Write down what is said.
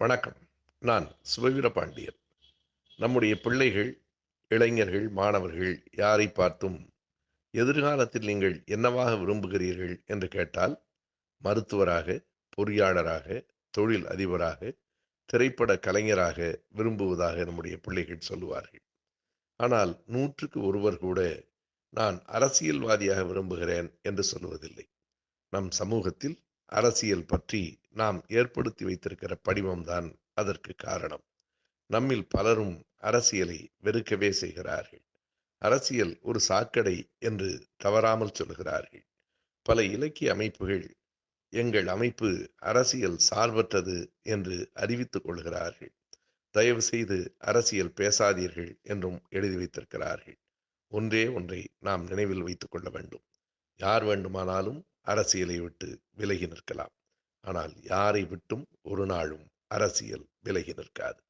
வணக்கம். நான் சுபவீரபாண்டியன் நம்முடைய பிள்ளைகள் இளைஞர்கள் மாணவர்கள் யாரை பார்த்தும் எதிர்காலத்தில் நீங்கள் என்னவாக விரும்புகிறீர்கள் என்று கேட்டால் மருத்துவராக பொறியாளராக தொழில் அதிபராக திரைப்பட கலைஞராக விரும்புவதாக நம்முடைய பிள்ளைகள் சொல்லுவார்கள். ஆனால் நூற்றுக்கு ஒருவர் கூட நான் அரசியல்வாதியாக விரும்புகிறேன் என்று சொல்லுவதில்லை. நம் சமூகத்தில் அரசியல் பற்றி நாம் ஏற்படுத்தி வைத்திருக்கிற படிவம்தான் அதற்கு காரணம். நம்மில் பலரும் அரசியலை வெறுக்கவே செய்கிறார்கள். அரசியல் ஒரு சாக்கடை என்று தவறாமல் சொல்கிறார்கள் பல இலக்கிய அமைப்புகள் எங்கள் அமைப்பு அரசியல் சார்பற்றது என்று அறிவித்துக் கொள்கிறார்கள். தயவு செய்து அரசியல் பேசாதீர்கள் என்றும் எழுதி வைத்திருக்கிறார்கள். ஒன்றே ஒன்றை நாம் நினைவில் வைத்துக் கொள்ள வேண்டும். யார் வேண்டுமானாலும் அரசியலை விட்டு விலகி நிற்கலாம். ஆனால் யாரை விட்டும் ஒரு நாளும் அரசியல் விலகி நிற்காது.